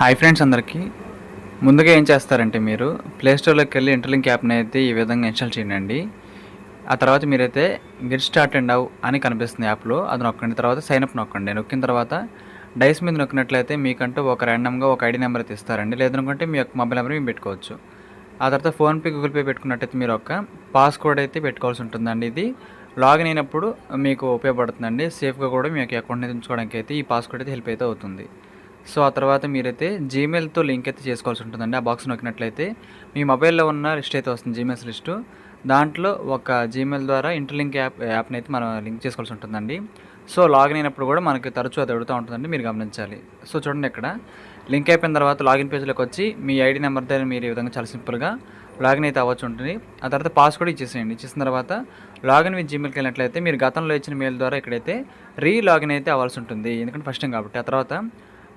Hi friends అందరికీ. ముందుగా ఏం చేస్తారంటే మీరు ప్లేస్టోర్లోకి వెళ్ళి ఇంటర్లింక్ యాప్ని అయితే ఈ విధంగా ఇన్స్టాల్ చేయండి. ఆ తర్వాత మీరైతే గెట్ స్టార్ట్ అండ్ అవ్ అని కనిపిస్తుంది యాప్లో అది నొక్కండి. తర్వాత సైన్ అప్ నొక్కండి. నొక్కిన తర్వాత డైస్ మీద నొక్కినట్లయితే మీకంటూ ఒక ర్యాండమ్గా ఒక ఐడి నెంబర్ అయితే ఇస్తారండి. లేదనుకుంటే మీ యొక్క మొబైల్ నెంబర్ మేము పెట్టుకోవచ్చు. ఆ తర్వాత ఫోన్పే గూగుల్ పే పెట్టుకున్నట్టయితే మీరు ఒక పాస్వర్డ్ అయితే పెట్టుకోవాల్సి ఉంటుందండి ఇది. లాగిన్ అయినప్పుడు మీకు ఉపయోగపడుతుందండి. సేఫ్గా కూడా మీ యొక్క అకౌంట్ని ఉంచుకోవడానికి అయితే ఈ పాస్వర్డ్ అయితే హెల్ప్ అయితే అవుతుంది. సో ఆ తర్వాత మీరైతే జీమెయిల్తో లింక్ అయితే చేసుకోవాల్సి ఉంటుందండి. ఆ బాక్స్ నొక్కినట్లయితే మీ మొబైల్లో ఉన్న లిస్ట్ అయితే వస్తుంది జీమెయిల్స్ లిస్టు. దాంట్లో ఒక జీమెయిల్ ద్వారా ఇంటర్లింక్ యాప్ యాప్ని అయితే మనం లింక్ చేసుకోవాల్సి ఉంటుందండి. సో లాగిన్ అయినప్పుడు కూడా మనకి తరచూ అది అడుగుతూ ఉంటుందండి మీరు గమనించాలి. సో చూడండి ఇక్కడ. లింక్ అయిపోయిన తర్వాత లాగిన్ పేజ్లోకి వచ్చి మీ ఐడి నెంబర్ దగ్గర మీరు ఈ విధంగా చాలా సింపుల్గా లాగిన్ అయితే అవ్వచ్చు ఉంటుంది. ఆ తర్వాత పాస్వర్డ్ ఇచ్చేసేయండి. ఇచ్చేసిన తర్వాత లాగిన్ విత్ జీమెయిల్కి వెళ్ళినట్లయితే మీరు గతంలో ఇచ్చిన మెయిల్ ద్వారా ఇక్కడైతే రీ లాగిన్ అయితే అవ్వాల్సి ఉంటుంది. ఎందుకంటే ఫస్ట్ టైం కాబట్టి. ఆ తర్వాత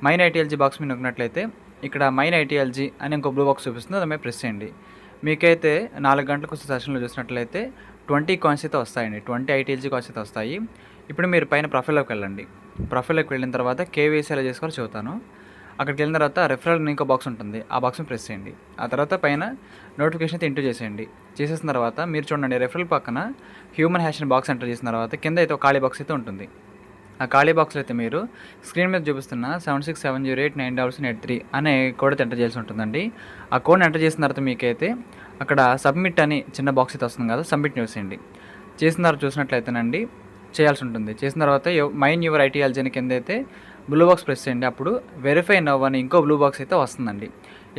మైన్ ఐటీఎల్జీ బాక్స్ మీద నొక్కినట్లయితే ఇక్కడ మైన్ ఐటీఎల్జీ అని ఇంకో బ్లూ బాక్స్ చూపిస్తుంది దాని మీద ప్రెస్ చేయండి. మీకైతే నాలుగు గంటలకు వచ్చే సెషన్లో చూసినట్లయితే ట్వంటీ కాయిన్స్ అయితే వస్తాయండి ట్వంటీ ఐటీఎల్జీ కాయిన్స్ అయితే వస్తాయి. ఇప్పుడు మీరు పైన ప్రొఫైల్లోకి వెళ్ళండి. ప్రొఫైల్లోకి వెళ్ళిన తర్వాత కేవీసీలో ఎలా చెబుతాను. అక్కడికి వెళ్ళిన తర్వాత రెఫరల్ ఇంకో బాక్స్ ఉంటుంది ఆ బాక్స్ని ప్రెస్ చేయండి. ఆ తర్వాత పైన నోటిఫికేషన్ అయితే ఎంటర్ చేసేయండి. చేసేసిన తర్వాత మీరు చూడండి రెఫరల్ పక్కన హ్యూమన్ హ్యాష్ బాక్స్ ఎంటర్ చేసిన తర్వాత కింద అయితే ఒక ఖాళీ బాక్స్ అయితే ఉంటుంది. ఆ ఖాళీ బాక్స్లో అయితే మీరు స్క్రీన్ మీద చూపిస్తున్న seven six seven zero eight nine doubles eight three అనే కోడ్ అయితే ఎంటర్ చేయాల్సి ఉంటుందండి. ఆ కోడ్ని ఎంటర్ చేసిన తర్వాత మీకైతే అక్కడ సబ్మిట్ అని చిన్న బాక్స్ అయితే వస్తుంది కదా సబ్మిట్ చేసేయండి చేసిన తర్వాత చూసినట్లయితేనండి చేయాల్సి ఉంటుంది. చేసిన తర్వాత మైన్ యువర్ ఐటీఎల్జీని కింద అయితే బ్లూ బాక్స్ ప్రెస్ చేయండి. అప్పుడు వెరిఫై నవ్ అని ఇంకో బ్లూ బాక్స్ అయితే వస్తుందండి.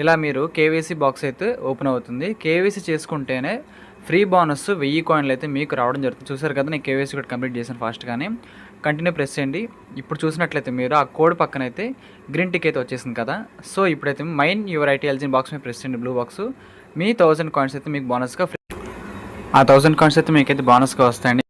ఇలా మీరు కేవీసీ బాక్స్ అయితే ఓపెన్ అవుతుంది. కేవీసీ చేసుకుంటేనే ఫ్రీ బోనస్ వెయ్యి కాయిన్లు అయితే మీకు రావడం జరుగుతుంది. చూసారు కదా నేను కేవీసీ కూడా కంప్లీట్ చేశాను ఫాస్ట్గానే కంటిన్యూ ప్రెస్ చేయండి. ఇప్పుడు చూసినట్లయితే మీరు ఆ కోడ్ పక్కన అయితే గ్రీన్ టిక్ అయితే వచ్చేసింది కదా. సో ఇప్పుడైతే మైన్ యువర్ ఐటీఎల్జీ బాక్స్ మీద ప్రెస్ చేయండి బ్లూ బాక్స్. మీ థౌసండ్ కాయిన్స్ అయితే మీకు బోనస్గా ఫ్రీ. ఆ థౌసండ్ కాయిన్స్ అయితే మీకైతే బోనస్గా వస్తాయండి.